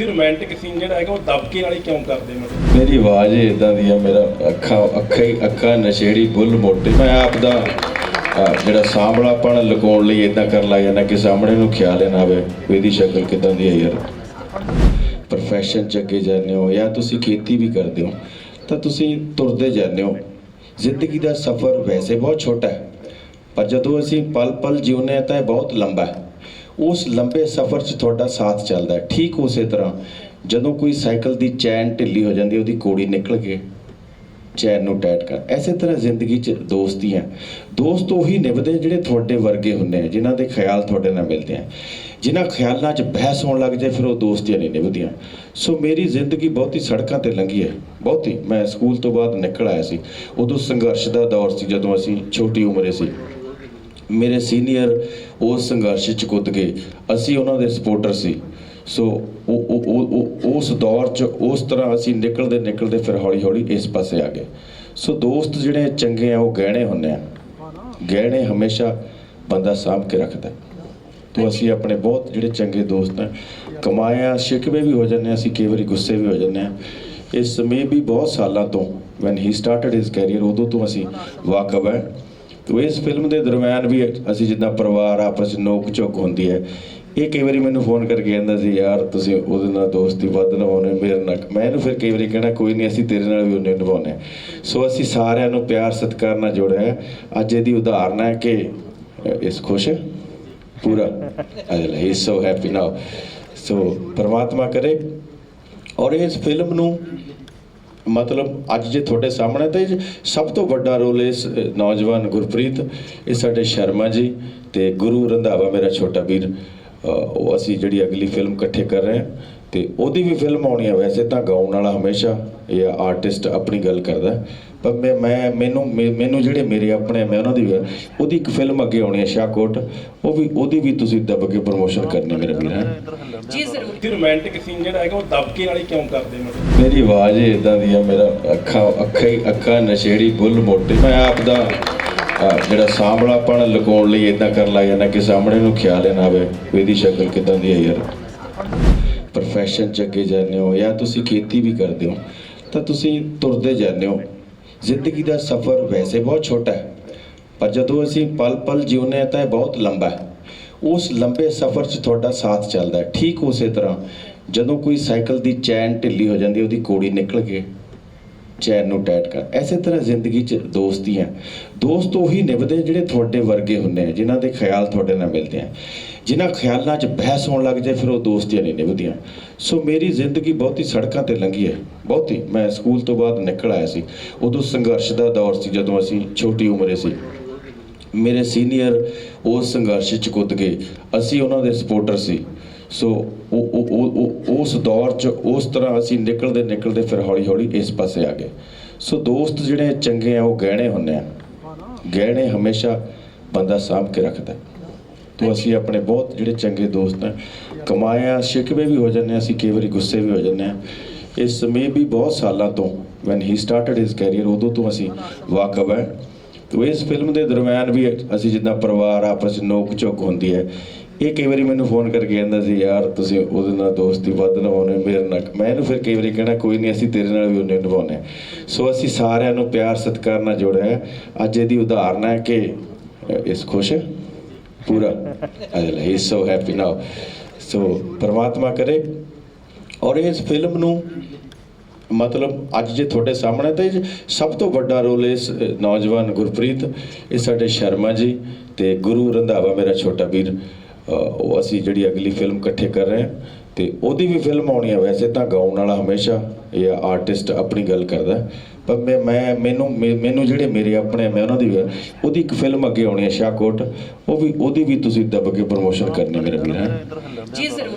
Romantic scene ਜਿਹੜਾ ਹੈਗਾ ਉਹ ਦਬਕੇ ਨਾਲ ਹੀ ਕਿਉਂ ਕਰਦੇ ਮਤਲਬ ਮੇਰੀ ਆਵਾਜ਼ ਹੀ ਇਦਾਂ ਦੀ ਆ ਮੇਰਾ ਅੱਖਾਂ ਅੱਖਾਂ ਹੀ ਅੱਖਾਂ ਨਸ਼ੇੜੀ ਬੁੱਲ ਮੋਟੇ। ਮੈਂ ਆਪ ਦਾ ਅਹ, ਜਿਹੜਾ ਸਾਂਭਲਾਪਣ ਲੁਕਾਉਣ ਲਈ ਇਦਾਂ ਕਰਨ ਲੱਗ ਜਾਂਦਾ ਕਿ ਸਾਹਮਣੇ ਨੂੰ ਖਿਆਲ ਹੀ ਨਾ ਆਵੇ ਵੀ ਇਹਦੀ ਸ਼ਕਲ ਕਿਦਾਂ ਦੀ ਹੈ ਯਾਰ। ਪ੍ਰੋਫੈਸ਼ਨ ਚ ਅੱਗੇ ਜਾਂਦੇ ਹੋ ਜਾਂ ਤੁਸੀਂ ਖੇਤੀ ਵੀ ਕਰਦੇ ਹੋ ਤਾਂ ਤੁਸੀਂ ਤੁਰਦੇ ਜਾਂਦੇ ਹੋ। ਜ਼ਿੰਦਗੀ ਦਾ ਸਫ਼ਰ ਵੈਸੇ ਬਹੁਤ ਛੋਟਾ ਹੈ ਪਰ ਜਦੋਂ ਅਸੀਂ ਪਲ ਪਲ ਜਿਉਂਦੇ ਹਾਂ ਤਾਂ ਇਹ ਬਹੁਤ ਲੰਬਾ ਹੈ। ਉਸ ਲੰਬੇ ਸਫ਼ਰ 'ਚ ਤੁਹਾਡਾ ਸਾਥ ਚੱਲਦਾ ਠੀਕ ਉਸੇ ਤਰ੍ਹਾਂ, ਜਦੋਂ ਕੋਈ ਸਾਈਕਲ ਦੀ ਚੈਨ ਢਿੱਲੀ ਹੋ ਜਾਂਦੀ ਉਹਦੀ ਕੋੜੀ ਨਿਕਲ ਕੇ ਚੈਨ ਨੂੰ ਟਾਈਟ ਕਰ। ਐਸੇ ਤਰ੍ਹਾਂ ਜ਼ਿੰਦਗੀ 'ਚ ਦੋਸਤੀ ਹੈ ਦੋਸਤ ਉਹੀ ਨਿਭਦੇ ਜਿਹੜੇ ਤੁਹਾਡੇ ਵਰਗੇ ਹੁੰਦੇ ਆ, ਜਿਨ੍ਹਾਂ ਦੇ ਖਿਆਲ ਤੁਹਾਡੇ ਨਾਲ ਮਿਲਦੇ ਆ। ਜਿਨ੍ਹਾਂ ਖਿਆਲਾਂ 'ਚ ਬਹਿਸ ਹੋਣ ਲੱਗ ਜਾਏ, ਫਿਰ ਉਹ ਦੋਸਤੀਆਂ ਨਹੀਂ ਨਿਭਦੀਆਂ। ਸੋ ਮੇਰੀ ਜ਼ਿੰਦਗੀ ਬਹੁਤੀ ਸੜਕਾਂ ਤੇ ਲੰਘੀ ਹੈ। ਬਹੁਤੀ ਮੈਂ ਸਕੂਲ ਤੋਂ ਬਾਅਦ ਨਿਕਲ ਆਇਆ ਸੀ। ਉਦੋਂ ਸੰਘਰਸ਼ ਦਾ ਦੌਰ ਸੀ, ਜਦੋਂ ਅਸੀਂ ਛੋਟੀ ਉਮਰੇ ਸੀ। ਮੇਰੇ ਸੀਨੀਅਰ ਉਸ ਸੰਘਰਸ਼ 'ਚ ਕੁੱਦ ਗਏ। ਅਸੀਂ ਉਹਨਾਂ ਦੇ ਸਪੋਰਟਰ ਸੀ। ਸੋ ਉਹ ਉਸ ਦੌਰ 'ਚ ਉਸ ਤਰ੍ਹਾਂ ਅਸੀਂ ਨਿਕਲਦੇ ਨਿਕਲਦੇ ਫਿਰ ਹੌਲੀ ਹੌਲੀ ਇਸ ਪਾਸੇ ਆ ਗਏ। ਸੋ ਦੋਸਤ ਜਿਹੜੇ ਚੰਗੇ ਆ, ਉਹ ਗਹਿਣੇ ਹੁੰਦੇ ਆ। ਗਹਿਣੇ ਹਮੇਸ਼ਾ ਬੰਦਾ ਸਾਂਭ ਕੇ ਰੱਖਦਾ। ਹੈ। ਤੋ ਅਸੀਂ ਆਪਣੇ ਬਹੁਤ ਜਿਹੜੇ ਚੰਗੇ ਦੋਸਤ ਆ, ਕਮਾਇਆ, ਸ਼ਿਕਵੇ ਵੀ ਹੋ ਜਾਂਦੇ ਹਾਂ ਅਸੀਂ ਕਈ ਵਾਰੀ ਗੁੱਸੇ ਵੀ ਹੋ ਜਾਂਦੇ ਆ। ਇਸ ਸਮੇਂ ਵੀ ਬਹੁਤ ਸਾਲਾਂ ਤੋਂ when he started his career ਉਦੋਂ ਤੋਂ ਅਸੀਂ ਵਾਕਫ ਹੈ ਤੋ ਇਸ ਫਿਲਮ ਦੇ ਦਰਮਿਆਨ ਵੀ ਅਸੀਂ ਜਿੱਦਾਂ ਪਰਿਵਾਰ ਆਪਸ ਵਿੱਚ ਨੋਕ ਝੋਕ ਹੁੰਦੀ ਹੈ, ਇਹ ਕਈ ਵਾਰੀ ਮੈਨੂੰ ਫੋਨ ਕਰਕੇ ਕਹਿੰਦਾ ਸੀ, ਯਾਰ ਤੁਸੀਂ ਉਹਦੇ ਨਾਲ ਦੋਸਤੀ ਵੱਧ ਨਿਭਾਉਣੇ ਮੇਰੇ ਨਾਲ। ਮੈਂ ਇਹਨੂੰ ਫਿਰ ਕਈ ਵਾਰੀ ਕਹਿਣਾ ਕੋਈ ਨਹੀਂ, ਅਸੀਂ ਤੇਰੇ ਨਾਲ ਵੀ ਉਹਨੇ ਨਿਭਾਉਣੇ ਆ। ਸੋ ਅਸੀਂ ਸਾਰਿਆਂ ਨੂੰ ਪਿਆਰ, ਸਤਿਕਾਰ ਨਾਲ ਜੋੜਿਆ ਅੱਜ ਇਹਦੀ ਉਦਾਹਰਨ ਹੈ ਕਿ ਇਸ ਖੁਸ਼? ਪੂਰਾ? ਅਜਲ ਹੀ ਸੋ ਹੈਪੀ ਨਾਓ ਸੋ ਪਰਮਾਤਮਾ ਕਰੇ। ਔਰ ਇਸ ਫਿਲਮ ਨੂੰ ਮਤਲਬ ਅੱਜ ਜੇ ਤੁਹਾਡੇ ਸਾਹਮਣੇ ਤੇ ਸਭ ਤੋਂ ਵੱਡਾ ਰੋਲ ਇਸ ਨੌਜਵਾਨ ਗੁਰਪ੍ਰੀਤ, ਇਹ ਸਾਡੇ ਸ਼ਰਮਾ ਜੀ ਤੇ ਗੁਰੂ ਰੰਧਾਵਾ, ਮੇਰਾ ਛੋਟਾ ਵੀਰ ਉਹ ਅਸੀਂ ਜਿਹੜੀ ਅਗਲੀ ਫਿਲਮ ਇਕੱਠੇ ਕਰ ਰਹੇ ਹਾਂ। ਤੇ ਉਹਦੀ ਵੀ ਫਿਲਮ ਆਉਣੀ ਹੈ ਵੈਸੇ ਤਾਂ ਗਾਉਣ ਵਾਲਾ ਹਮੇਸ਼ਾ ਇਹ ਆਰਟਿਸਟ ਆਪਣੀ ਗੱਲ ਕਰਦਾ। ਪਰ ਮੈਂ ਮੈਂ ਮੈਨੂੰ ਮੈ- ਮੈਨੂੰ ਜਿਹੜੇ ਮੇਰੇ ਆਪਣੇ ਮੈਂ ਉਹਨਾਂ ਦੀ ਉਹਦੀ ਇੱਕ ਫਿਲਮ ਅੱਗੇ ਆਉਣੀ ਹੈ ਸ਼ਾਹਕੋਟ। ਉਹ ਵੀ ਉਹਦੀ ਵੀ ਤੁਸੀਂ ਦੱਬ ਕੇ ਪ੍ਰੋਮੋਸ਼ਨ ਕਰਨੀ ਮੇਰੇ ਵੀਰ ਹੈ? ਜੀ ਜ਼ਰੂਰ। ਰੋਮਾਂਟਿਕ ਸੀਨ ਜਿਹੜਾ ਹੈਗਾ ਉਹ ਦਬਕੇ ਨਾਲ ਹੀ ਕਿਉਂ ਕਰਦੇ ਮਤਲਬ ਮੇਰੀ ਆਵਾਜ਼ ਹੀ ਇਦਾਂ ਦੀ ਆ ਮੇਰਾ ਅੱਖਾਂ ਅੱਖਾਂ ਹੀ ਅੱਖਾਂ ਨਸ਼ੇੜੀ ਬੁੱਲ ਮੋਟੇ। ਮੈਂ ਆਪ ਦਾ ਜਿਹੜਾ ਸਾਂਭਲਾਪਣ ਲੁਕਾਉਣ ਲਈ ਇਦਾਂ ਕਰਨ ਲੱਗ ਜਾਂਦਾ ਕਿ ਸਾਹਮਣੇ ਨੂੰ ਖਿਆਲ ਹੀ ਨਾ ਆਵੇ ਵੀ ਇਹਦੀ ਸ਼ਕਲ ਕਿਦਾਂ ਦੀ ਹੈ ਯਾਰ। ਪ੍ਰੋਫੈਸ਼ਨ ਚ ਅੱਗੇ ਜਾਂਦੇ ਹੋ ਜਾਂ ਤੁਸੀਂ ਖੇਤੀ ਵੀ ਕਰਦੇ ਹੋ, ਤਾਂ ਤੁਸੀਂ ਤੁਰਦੇ ਜਾਂਦੇ ਹੋ। ਜ਼ਿੰਦਗੀ ਦਾ ਸਫ਼ਰ ਵੈਸੇ ਬਹੁਤ ਛੋਟਾ ਹੈ, ਪਰ ਜਦੋਂ ਅਸੀਂ ਪਲ ਪਲ ਜਿਉਂਦੇ ਹਾਂ ਤਾਂ ਇਹ ਬਹੁਤ ਲੰਬਾ ਹੈ। ਉਸ ਲੰਬੇ ਸਫ਼ਰ 'ਚ ਤੁਹਾਡਾ ਸਾਥ ਚੱਲਦਾ ਹੈ। ਠੀਕ ਉਸੇ ਤਰ੍ਹਾਂ ਜਦੋਂ ਕੋਈ ਸਾਈਕਲ ਦੀ ਚੈਨ ਢਿੱਲੀ ਹੋ ਜਾਂਦੀ ਉਹਦੀ ਕੋੜੀ ਨਿਕਲ ਕੇ ਚੈਨ ਨੂੰ ਟੈਟ ਕਰ। ਐਸੇ ਤਰ੍ਹਾਂ ਜ਼ਿੰਦਗੀ 'ਚ ਦੋਸਤੀਆਂ ਦੋਸਤ ਉਹੀ ਨਿਭਦੇ ਜਿਹੜੇ ਤੁਹਾਡੇ ਵਰਗੇ ਹੁੰਦੇ ਆ, ਜਿਨ੍ਹਾਂ ਦੇ ਖਿਆਲ ਤੁਹਾਡੇ ਨਾਲ ਮਿਲਦੇ ਆ। ਜਿਨ੍ਹਾਂ ਖਿਆਲਾਂ 'ਚ ਬਹਿਸ ਹੋਣ ਲੱਗ ਜਾਏ, ਫਿਰ ਉਹ ਦੋਸਤੀਆਂ ਨਹੀਂ ਨਿਭਦੀਆਂ। ਸੋ ਮੇਰੀ ਜ਼ਿੰਦਗੀ ਬਹੁਤੀ ਸੜਕਾਂ ਤੇ ਲੰਘੀ ਹੈ। ਬਹੁਤੀ। ਮੈਂ ਸਕੂਲ ਤੋਂ ਬਾਅਦ ਨਿਕਲ ਆਇਆ ਸੀ। ਉਦੋਂ ਸੰਘਰਸ਼ ਦਾ ਦੌਰ ਸੀ, ਜਦੋਂ ਅਸੀਂ ਛੋਟੀ ਉਮਰੇ ਸੀ। ਮੇਰੇ ਸੀਨੀਅਰ ਉਸ ਸੰਘਰਸ਼ 'ਚ ਕੁੱਦ ਗਏ। ਅਸੀਂ ਉਹਨਾਂ ਦੇ ਸਪੋਰਟਰ ਸੀ। ਸੋ ਉਹ ਉਹ- ਉਸ ਦੌਰ 'ਚ ਉਸ ਤਰ੍ਹਾਂ ਅਸੀਂ ਨਿਕਲਦੇ ਨਿਕਲਦੇ ਫਿਰ ਹੌਲੀ ਹੌਲੀ ਇਸ ਪਾਸੇ ਆ ਗਏ। ਸੋ ਦੋਸਤ ਜਿਹੜੇ ਚੰਗੇ ਆ, ਉਹ ਗਹਿਣੇ ਹੁੰਦੇ ਆ। ਗਹਿਣੇ ਹਮੇਸ਼ਾ ਬੰਦਾ ਸਾਂਭ ਕੇ ਰੱਖਦਾ। ਹੈ। ਤੋ ਅਸੀਂ ਆਪਣੇ ਬਹੁਤ ਜਿਹੜੇ ਚੰਗੇ ਦੋਸਤ ਆ, ਕਮਾਇਆ ਸ਼ਿਕਵੇ ਵੀ ਹੋ ਜਾਂਦੇ ਹਾਂ ਅਸੀਂ ਕਈ ਵਾਰੀ ਗੁੱਸੇ ਵੀ ਹੋ ਜਾਂਦੇ ਆ। ਇਸ ਸਮੇਂ ਵੀ ਬਹੁਤ ਸਾਲਾਂ ਤੋਂ when he started his career ਉਦੋਂ ਤੋਂ ਅਸੀਂ ਵਾਕਫ ਹੈ ਤੋ ਇਸ ਫਿਲਮ ਦੇ ਦਰਮਿਆਨ ਵੀ ਅਸੀਂ ਜਿੱਦਾਂ ਪਰਿਵਾਰ ਆਪਸ ਵਿੱਚ ਨੋਕ ਝੋਕ ਹੁੰਦੀ ਹੈ ਇਹ ਕਈ ਵਾਰੀ ਮੈਨੂੰ ਫੋਨ ਕਰਕੇ ਕਹਿੰਦਾ ਸੀ, ਯਾਰ ਤੁਸੀਂ ਉਹਦੇ ਨਾਲ ਦੋਸਤੀ ਵੱਧ ਨਿਭਾਉਣੇ ਮੇਰੇ ਨਾਲ ਮੈਂ ਇਹਨੂੰ ਫਿਰ ਕਈ ਵਾਰੀ ਕਹਿਣਾ, ਕੋਈ ਨਹੀਂ, ਅਸੀਂ ਤੇਰੇ ਨਾਲ ਵੀ ਉਹਨੇ ਨਿਭਾਉਣੇ ਆ। ਸੋ ਅਸੀਂ ਸਾਰਿਆਂ ਨੂੰ ਪਿਆਰ, ਸਤਿਕਾਰ ਨਾਲ ਜੋੜਿਆ ਅੱਜ ਇਹਦੀ ਉਦਾਹਰਨ ਹੈ ਕਿ ਇਸ ਖੁਸ਼? ਹੈ ਪੂਰਾ ਅਜਲ ਹੀ ਸੋ ਹੈਪੀ ਨਾਓ ਸੋ ਪ੍ਰਮਾਤਮਾ ਕਰੇ। ਔਰ ਇਸ ਫਿਲਮ ਨੂੰ ਮਤਲਬ ਅੱਜ ਜੇ ਤੁਹਾਡੇ ਸਾਹਮਣੇ ਤੇ ਸਭ ਤੋਂ ਵੱਡਾ ਰੋਲ ਇਸ ਨੌਜਵਾਨ ਗੁਰਪ੍ਰੀਤ, ਇਹ ਸਾਡੇ ਸ਼ਰਮਾ ਜੀ ਤੇ ਗੁਰੂ ਰੰਧਾਵਾ, ਮੇਰਾ ਛੋਟਾ ਵੀਰ। ਉਹ ਅਸੀਂ ਜਿਹੜੀ ਅਗਲੀ ਫਿਲਮ ਇਕੱਠੇ ਕਰ ਰਹੇ ਹਾਂ ਤੇ ਉਹਦੀ ਵੀ ਫਿਲਮ ਆਉਣੀ ਹੈ ਵੈਸੇ ਤਾਂ ਗਾਉਣ ਵਾਲਾ ਹਮੇਸ਼ਾ ਇਹ ਆਰਟਿਸਟ ਆਪਣੀ ਗੱਲ ਕਰਦਾ ਪਰ ਮੈਂ ਮੈਂ ਮੈਨੂੰ ਮੈ- ਮੈਨੂੰ ਜਿਹੜੇ ਮੇਰੇ ਆਪਣੇ ਮੈਂ ਉਹਨਾਂ ਦੀ ਉਹਦੀ ਇੱਕ ਫਿਲਮ ਅੱਗੇ ਆਉਣੀ ਹੈ ਸ਼ਾਹਕੋਟ। ਉਹ ਵੀ ਉਹਦੀ ਵੀ ਤੁਸੀਂ ਦੱਬ ਕੇ ਪ੍ਰੋਮੋਸ਼ਨ ਕਰਨੀ ਮੇਰੇ ਵੀਰ ਜੀ, ਜ਼ਰੂਰ।